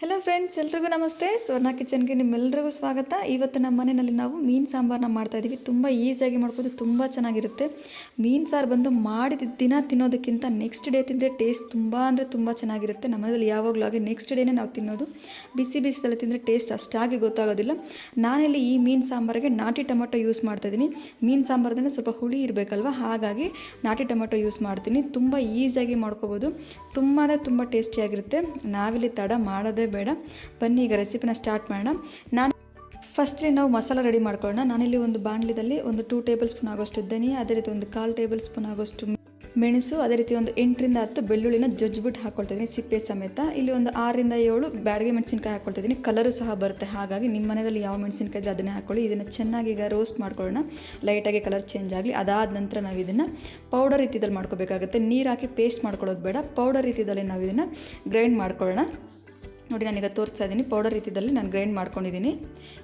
Hello friends ಎಲ್ರಿಗೂ ನಮಸ್ತೆ. ಸ್ವರ್ಣ ಕಿಚನ್ಗೆ ನಿಮ್ಮೆಲ್ಲರಿಗೂ ಸ್ವಾಗತ. ಇವತ್ತು ನಮ್ಮ ಮನೆಯಲ್ಲಿ ನಾವು ಮೀನು ಸಾಂಬಾರನ್ನ ಮಾಡ್ತಾ ಇದ್ದೀವಿ ತುಂಬ ಈಸಿಯಾಗಿ ಮಾಡ್ಬೋದು, ತುಂಬ ಚೆನ್ನಾಗಿರುತ್ತೆ. ಮೀನು ಸಾರು ಬಂದು ಮಾಡಿದ ದಿನ ತಿನ್ನೋದಕ್ಕಿಂತ ನೆಕ್ಸ್ಟ್ ಡೇ ತಿಂದರೆ ಟೇಸ್ಟ್ ತುಂಬ ಅಂದರೆ ತುಂಬ ಚೆನ್ನಾಗಿರುತ್ತೆ. ನಮ್ಮ ಮನೆಯಲ್ಲಿ ಯಾವಾಗಲೂ ಹಾಗೆ ನೆಕ್ಸ್ಟ್ ಡೇನೇ ನಾವು ತಿನ್ನೋದು. ಬಿಸಿ ಬಿಸಿದಲ್ಲಿ ತಿಂದರೆ ಟೇಸ್ಟ್ ಅಷ್ಟಾಗಿ ಗೊತ್ತಾಗೋದಿಲ್ಲ. ನಾನಿಲ್ಲಿ ಈ ಮೀನು ಸಾಂಬಾರಿಗೆ ನಾಟಿ ಟೊಮೆಟೊ ಯೂಸ್ ಮಾಡ್ತಾ ಇದ್ದೀನಿ ಮೀನು ಸಾಂಬಾರ್ದಂದ್ರೆ ಸ್ವಲ್ಪ ಹುಳಿ ಇರಬೇಕಲ್ವ? ಹಾಗಾಗಿ ನಾಟಿ ಟೊಮೆಟೊ ಯೂಸ್ ಮಾಡ್ತೀನಿ. ತುಂಬ ಈಸಿಯಾಗಿ ಮಾಡ್ಕೋಬೋದು. ತುಂಬಾ ತುಂಬ ಟೇಸ್ಟಿಯಾಗಿರುತ್ತೆ ನಾವಿಲ್ಲಿ ತಡ ಮಾಡೋದೇ ಬೇಡ. ಬನ್ನಿ, ಈಗ ರೆಸಿಪಿನ ಸ್ಟಾರ್ಟ್ ಮಾಡೋಣ. ನಾನು ಫಸ್ಟ್ಲಿ ನಾವು ಮಸಾಲ ರೆಡಿ ಮಾಡ್ಕೊಳ್ಳೋಣ. ನಾನಿಲ್ಲಿ ಒಂದು ಬಾಣಲಿದಲ್ಲಿ ಒಂದು ಟೂ ಟೇಬಲ್ ಸ್ಪೂನ್ ಆಗೋಷ್ಟು ಧನಿಯಾ, ಅದೇ ರೀತಿ ಒಂದು ಕಾಲು ಟೇಬಲ್ ಸ್ಪೂನ್ ಆಗೋಷ್ಟು ಮೆಣಸು, ಅದೇ ರೀತಿ ಒಂದು ಎಂಟರಿಂದ ಹತ್ತು ಬೆಳ್ಳುಳ್ಳಿನ ಜಜ್ಜಿಬಿಟ್ಟು ಹಾಕ್ಕೊಳ್ತಾ ಸಿಪ್ಪೆ ಸಮೇತ. ಇಲ್ಲಿ ಒಂದು ಆರರಿಂದ ಏಳು ಬ್ಯಾಡಗೆ ಮೆಣಸಿನ್ಕಾಯಿ ಹಾಕ್ಕೊಳ್ತಾ ಕಲರು ಸಹ ಬರುತ್ತೆ. ಹಾಗಾಗಿ ನಿಮ್ಮ ಮನೆಯಲ್ಲಿ ಯಾವ ಮೆಣಸಿನ್ಕಾಯಿ ಇದ್ರೆ ಅದನ್ನೇ ಹಾಕ್ಕೊಳ್ಳಿ ಇದನ್ನು ಚೆನ್ನಾಗಿ ಈಗ ರೋಸ್ಟ್ ಮಾಡ್ಕೊಳ್ಳೋಣ. ಲೈಟಾಗಿ ಕಲರ್ ಚೇಂಜ್ ಆಗಲಿ. ಅದಾದ ನಂತರ ನಾವು ಇದನ್ನು ಪೌಡರ್ ರೀತಿಯಲ್ಲಿ ಮಾಡ್ಕೋಬೇಕಾಗುತ್ತೆ. ನೀರು ಹಾಕಿ ಪೇಸ್ಟ್ ಮಾಡ್ಕೊಳ್ಳೋದು ಬೇಡ. ಪೌಡರ್ ರೀತಿಯಲ್ಲಿ ನಾವು ಇದನ್ನು ಗ್ರೈಂಡ್ ಮಾಡ್ಕೊಳ್ಳೋಣ. ನೋಡಿ ನಾನೀಗ ತೋರಿಸ್ತಾ ಇದ್ದೀನಿ. ಪೌಡರ್ ರೀತಿಯಲ್ಲಿ ನಾನು ಗ್ರೈಂಡ್ ಮಾಡ್ಕೊಂಡಿದ್ದೀನಿ.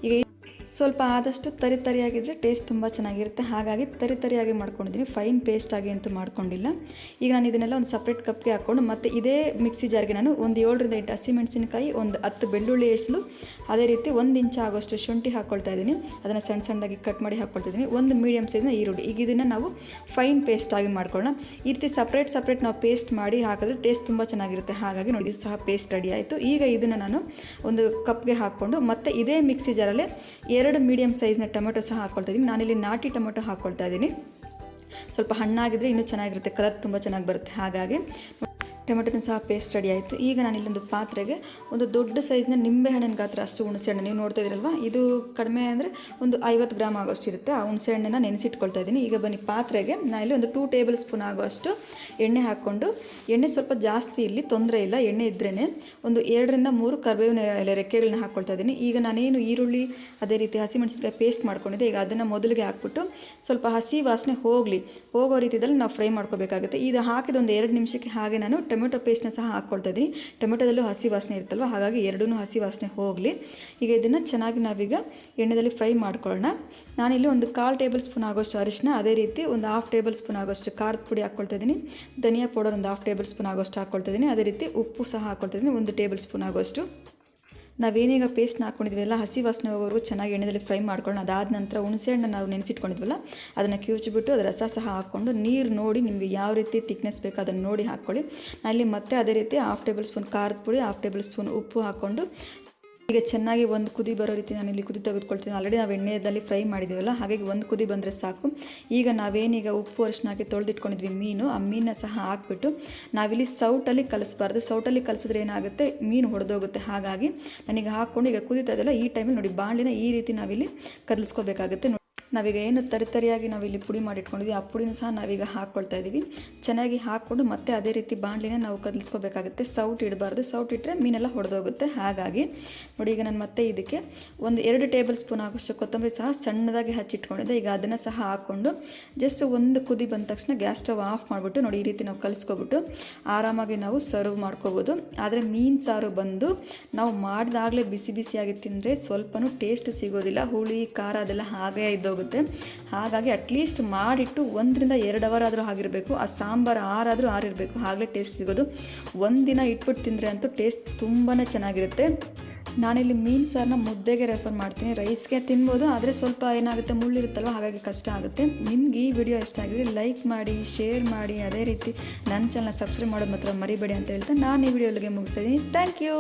ಈಗ ಸ್ವಲ್ಪ ಆದಷ್ಟು ತರಿ ತರಿಯಾಗಿದ್ದರೆ ಟೇಸ್ಟ್ ತುಂಬ ಚೆನ್ನಾಗಿರುತ್ತೆ. ಹಾಗಾಗಿ ತರಿ ತರಿಯಾಗಿ ಮಾಡ್ಕೊಂಡಿದ್ದೀನಿ. ಫೈನ್ ಪೇಸ್ಟ್ ಆಗಿ ಅಂತೂ ಮಾಡ್ಕೊಂಡಿಲ್ಲ. ಈಗ ನಾನು ಇದನ್ನೆಲ್ಲ ಒಂದು ಸಪ್ರೇಟ್ ಕಪ್ಗೆ ಹಾಕ್ಕೊಂಡು ಮತ್ತು ಇದೇ ಮಿಕ್ಸಿ ಜಾರ್ಗೆ ನಾನು ಒಂದು ಏಳರಿಂದ ಎಂಟು ಹಸಿಮೆಣಸಿನಕಾಯಿ ಒಂದು ಹತ್ತು ಬೆಳ್ಳುಳ್ಳಿ ಎಸಲು ಅದೇ ರೀತಿ ಒಂದು ಇಂಚ ಆಗೋಷ್ಟು ಶುಂಠಿ ಹಾಕ್ಕೊಳ್ತಾ ಇದ್ದೀನಿ. ಅದನ್ನು ಸಣ್ಣ ಸಣ್ಣದಾಗಿ ಕಟ್ ಮಾಡಿ ಹಾಕ್ಕೊಳ್ತಾ ಇದ್ದೀನಿ. ಒಂದು ಮೀಡಿಯಮ್ ಸೈಜ್ನ ಈರುಳ್ಳಿ. ಈಗ ಇದನ್ನು ನಾವು ಫೈನ್ ಪೇಸ್ಟ್ ಆಗಿ ಮಾಡ್ಕೊಳ್ಳೋಣ. ಈ ರೀತಿ ಸಪ್ರೇಟ್ ಸಪ್ರೇಟ್ ನಾವು ಪೇಸ್ಟ್ ಮಾಡಿ ಹಾಕಿದ್ರೆ ಟೇಸ್ಟ್ ತುಂಬ ಚೆನ್ನಾಗಿರುತ್ತೆ. ಹಾಗಾಗಿ ನೋಡಿ ಸಹ ಪೇಸ್ಟ್ ರೆಡಿ ಆಯಿತು. ಈಗ ಇದನ್ನು ನಾನು ಒಂದು ಕಪ್ಗೆ ಹಾಕ್ಕೊಂಡು ಮತ್ತು ಇದೇ ಮಿಕ್ಸಿ ಜಾರಲ್ಲಿ ಎರಡು ಮೀಡಿಯಮ್ ಸೈಜ್ನ ಟೊಮೆಟೊ ಸಹ ಹಾಕ್ಕೊಳ್ತಾ ಇದ್ದೀನಿ ನಾನಿಲ್ಲಿ ನಾಟಿ ಟೊಮೆಟೊ ಹಾಕ್ಕೊಳ್ತಾ ಇದ್ದೀನಿ ಸ್ವಲ್ಪ ಹಣ್ಣಾಗಿದ್ದರೆ ಇನ್ನೂ ಚೆನ್ನಾಗಿರುತ್ತೆ. ಕಲರ್ ತುಂಬ ಚೆನ್ನಾಗಿ ಬರುತ್ತೆ. ಹಾಗಾಗಿ ಟೊಮೆಟೊನ ಸಹ ಪೇಸ್ಟ್ ರೆಡಿ ಆಯಿತು. ಈಗ ನಾನು ಇಲ್ಲೊಂದು ಪಾತ್ರೆಗೆ ಒಂದು ದೊಡ್ಡ ಸೈಜ್ನ ನಿಂಬೆ ಹಣ್ಣಿನ ಗಾತ್ರ ಅಷ್ಟು ಹುಣಸೆಹಣ್ಣು. ನೀವು ನೋಡ್ತಾ ಇದ್ದೀರಲ್ವ? ಇದು ಕಡಿಮೆ ಅಂದರೆ ಒಂದು ಐವತ್ತು ಗ್ರಾಮ್ ಆಗೋಷ್ಟು ಇರುತ್ತೆ. ಆ ಹುಣಸೆ ಹಣ್ಣನ್ನು ನೆನೆಸಿಟ್ಕೊಳ್ತಾ ಇದ್ದೀನಿ. ಈಗ ಬನ್ನಿ ಪಾತ್ರೆಗೆ ನಾನು ಇಲ್ಲಿ ಒಂದು ಟೂ ಟೇಬಲ್ ಸ್ಪೂನ್ ಆಗೋಷ್ಟು ಎಣ್ಣೆ ಹಾಕ್ಕೊಂಡು, ಎಣ್ಣೆ ಸ್ವಲ್ಪ ಜಾಸ್ತಿ ಇಲ್ಲಿ ತೊಂದರೆ ಇಲ್ಲ. ಎಣ್ಣೆ ಇದ್ರೇ ಒಂದು ಎರಡರಿಂದ ಮೂರು ಕರಿಬೇವಿನ ಎಲೆ ರೆಕ್ಕೆಗಳನ್ನ ಹಾಕ್ಕೊಳ್ತಾ ಇದ್ದೀನಿ. ಈಗ ನಾನೇನು ಈರುಳ್ಳಿ, ಅದೇ ರೀತಿ ಹಸಿಮೆಣಸಿನಕಾಯಿ ಪೇಸ್ಟ್ ಮಾಡ್ಕೊಂಡಿದ್ದೆ. ಈಗ ಅದನ್ನು ಮೊದಲಿಗೆ ಹಾಕ್ಬಿಟ್ಟು ಸ್ವಲ್ಪ ಹಸಿ ವಾಸನೆ ಹೋಗಲಿ. ಹೋಗೋ ರೀತಿಯಲ್ಲಿ ನಾವು ಫ್ರೈ ಮಾಡ್ಕೋಬೇಕಾಗುತ್ತೆ. ಇದು ಹಾಕಿದ ಒಂದು ಎರಡು ನಿಮಿಷಕ್ಕೆ ಹಾಗೆ ನಾನು ಟೊಮೆಟೊ ಪೇಸ್ಟ್ನ ಸಹ ಹಾಕ್ಕೊಳ್ತಾ ಇದ್ದೀನಿ. ಟೊಮೆಟೊದಲ್ಲೂ ಹಸಿ ವಾಸನೆ ಇರುತ್ತಲ್ವ? ಹಾಗಾಗಿ ಎರಡೂ ಹಸಿ ವಾಸನೆ ಹೋಗಲಿ. ಈಗ ಇದನ್ನು ಚೆನ್ನಾಗಿ ನಾವೀಗ ಎಣ್ಣೆದಲ್ಲಿ ಫ್ರೈ ಮಾಡ್ಕೊಳ್ಳೋಣ. ನಾನಿಲ್ಲಿ ಒಂದು ಕಾಲು ಟೇಬಲ್ ಸ್ಪೂನ್ ಆಗೋಷ್ಟು ಅರಿಶಿನ, ಅದೇ ರೀತಿ ಒಂದು ಹಾಫ್ ಟೇಬಲ್ ಸ್ಪೂನ್ ಆಗೋಷ್ಟು ಖಾರದ ಪುಡಿ ಹಾಕ್ಕೊಳ್ತಾ ಇದ್ದೀನಿ. ಧನಿಯಾ ಪೌಡರ್ ಒಂದು ಹಾಫ್ ಟೇಬಲ್ ಸ್ಪೂನ್ ಆಗೋಷ್ಟು ಹಾಕ್ಕೊಳ್ತಾ ಇದ್ದೀನಿ. ಅದೇ ರೀತಿ ಉಪ್ಪು ಸಹ ಹಾಕ್ಕೊಳ್ತಾ ಇದ್ದೀನಿ. ಒಂದು ಟೇಬಲ್ ಸ್ಪೂನ್ ಆಗೋಷ್ಟು. ನಾವೇನೀಗ ಪೇಸ್ಟ್ನ ಹಾಕ್ಕೊಂಡಿದ್ವಲ್ಲ ಹಸಿ ವಾಸನೆ ಹೋಗೋವರೆಗೂ ಚೆನ್ನಾಗಿ ಎಣ್ಣೆಯಲ್ಲಿ ಫ್ರೈ ಮಾಡ್ಕೊಳ್ಳೋಣ. ಅದಾದ ನಂತರ ಹುಣಸೆಹಣ್ಣು ನಾವು ನೆನೆಸಿಟ್ಕೊಂಡಿದ್ವಲ್ಲ, ಅದನ್ನು ಕಿವುಚಿಬಿಟ್ಟು ಅದರ ರಸ ಸಹ ಹಾಕ್ಕೊಂಡು ನೀರು ನೋಡಿ ನಿಮಗೆ ಯಾವ ರೀತಿ ತಿಕ್ನೆಸ್ ಬೇಕು ಅದನ್ನು ನೋಡಿ ಹಾಕ್ಕೊಳ್ಳಿ. ಅಲ್ಲಿ ಮತ್ತೆ ಅದೇ ರೀತಿ ಹಾಫ್ ಟೇಬಲ್ ಸ್ಪೂನ್ ಖಾರದ ಪುಡಿ ಹಾಫ್ ಟೇಬಲ್ ಸ್ಪೂನ್ ಉಪ್ಪು ಹಾಕ್ಕೊಂಡು ಈಗ ಚೆನ್ನಾಗಿ ಒಂದು ಕುದಿ ಬರೋ ರೀತಿ ನಾನು ಇಲ್ಲಿ ಕುದಿ ತೆಗೆದುಕೊಳ್ತೀನಿ. ಆಲ್ರೆಡಿ ನಾವು ಎಣ್ಣೆಯಲ್ಲಿ ಫ್ರೈ ಮಾಡಿದ್ದೀವಲ್ಲ, ಹಾಗಾಗಿ ಒಂದು ಕುದಿ ಬಂದರೆ ಸಾಕು. ಈಗ ನಾವೇನೀಗ ಉಪ್ಪು ಅರಿಶಿನ ಹಾಕಿ ತೊಳೆದಿಟ್ಕೊಂಡಿದ್ವಿ ಮೀನು, ಆ ಮೀನನ್ನ ಸಹ ಹಾಕ್ಬಿಟ್ಟು ನಾವಿಲ್ಲಿ ಸೌಟಲ್ಲಿ ಕಲಿಸ್ಬಾರ್ದು. ಸೌಟಲ್ಲಿ ಕಲಿಸಿದ್ರೆ ಏನಾಗುತ್ತೆ? ಮೀನು ಹೊಡೆದೋಗುತ್ತೆ ಹಾಗಾಗಿ ನನಗೆ ಹಾಕ್ಕೊಂಡು ಈಗ ಕುದಿತಾ ಇದೆಯಲ್ಲ ಈ ಟೈಮಲ್ಲಿ ನೋಡಿ ಬಾಂಡಿನ ಈ ರೀತಿ ನಾವಿಲ್ಲಿ ಕದಲಿಸ್ಕೋಬೇಕಾಗುತ್ತೆ. ನಾವೀಗ ಏನು ತರಿತರಿಯಾಗಿ ನಾವಿಲ್ಲಿ ಪುಡಿ ಮಾಡಿಟ್ಕೊಂಡಿದ್ವಿ, ಆ ಪುಡಿನ ಸಹ ನಾವೀಗ ಹಾಕ್ಕೊಳ್ತಾ ಇದ್ದೀವಿ ಚೆನ್ನಾಗಿ ಹಾಕ್ಕೊಂಡು ಮತ್ತೆ ಅದೇ ರೀತಿ ಬಾಣಲಿನ ನಾವು ಕದಲಿಸ್ಕೋಬೇಕಾಗುತ್ತೆ. ಸೌಟ್ ಇಡಬಾರ್ದು. ಸೌಟ್ ಇಟ್ಟರೆ ಮೀನೆಲ್ಲ ಹೊಡೆದೋಗುತ್ತೆ. ಹಾಗಾಗಿ ನೋಡಿ ಈಗ ನಾನು ಮತ್ತೆ ಇದಕ್ಕೆ ಒಂದು ಎರಡು ಟೇಬಲ್ ಸ್ಪೂನ್ ಆಗೋಷ್ಟು ಕೊತ್ತಂಬರಿ ಸಹ ಸಣ್ಣದಾಗಿ ಹಚ್ಚಿಟ್ಕೊಂಡಿದ್ದೆ. ಈಗ ಅದನ್ನು ಸಹ ಹಾಕ್ಕೊಂಡು ಜಸ್ಟ್ ಒಂದು ಕುದಿ ಬಂದ ತಕ್ಷಣ ಗ್ಯಾಸ್ ಸ್ಟವ್ ಆಫ್ ಮಾಡಿಬಿಟ್ಟು ನೋಡಿ ಈ ರೀತಿ ನಾವು ಕಲಿಸ್ಕೊಬಿಟ್ಟು ಆರಾಮಾಗಿ ನಾವು ಸರ್ವ್ ಮಾಡ್ಕೋಬೋದು. ಆದರೆ ಮೀನು ಸಾರು ಬಂದು ನಾವು ಮಾಡಿದಾಗಲೇ ಬಿಸಿ ಬಿಸಿಯಾಗಿ ತಿಂದರೆ ಸ್ವಲ್ಪನೂ ಟೇಸ್ಟ್ ಸಿಗೋದಿಲ್ಲ. ಹುಳಿ, ಖಾರ ಅದೆಲ್ಲ ಹಾಗೇ ಇದ್ದೋಗುತ್ತೆ. ಹಾಗಾಗಿ ಅಟ್ಲೀಸ್ಟ್ ಮಾಡಿಟ್ಟು ಒಂದರಿಂದ ಎರಡು ಅವರ್ ಆದರೂ ಆಗಿರಬೇಕು, ಆ ಸಾಂಬಾರು ಆರಾದರೂ ಆರಿರಬೇಕು. ಆಗಲೇ ಟೇಸ್ಟ್ ಸಿಗೋದು. ಒಂದಿನ ಇಟ್ಬಿಟ್ಟು ತಿಂದರೆ ಅಂತೂ ಟೇಸ್ಟ್ ತುಂಬಾ ಚೆನ್ನಾಗಿರುತ್ತೆ. ನಾನಿಲ್ಲಿ ಮೀನು ಸಾರನ್ನ ಮುದ್ದೆಗೆ ರೆಫರ್ ಮಾಡ್ತೀನಿ. ರೈಸ್ಗೆ ತಿನ್ಬೋದು, ಆದರೆ ಸ್ವಲ್ಪ ಏನಾಗುತ್ತೆ ಮುಳ್ಳಿರುತ್ತಲ್ವ ಹಾಗಾಗಿ ಕಷ್ಟ ಆಗುತ್ತೆ. ನಿಮ್ಗೆ ಈ ವಿಡಿಯೋ ಇಷ್ಟ ಆಗಿದ್ರೆ ಲೈಕ್ ಮಾಡಿ ಶೇರ್ ಮಾಡಿ, ಅದೇ ರೀತಿ ನನ್ನ ಚಾನಲ್ ಸಬ್ಸ್ಕ್ರೈಬ್ ಮಾಡೋದು ಮಾತ್ರ ಮರಿಬೇಡಿ ಅಂತ ಹೇಳ್ತಾ ನಾನು ಈ ವಿಡಿಯೋಲಿಗೆ ಮುಗಿಸ್ತಾ ಇದ್ದೀನಿ. Thank you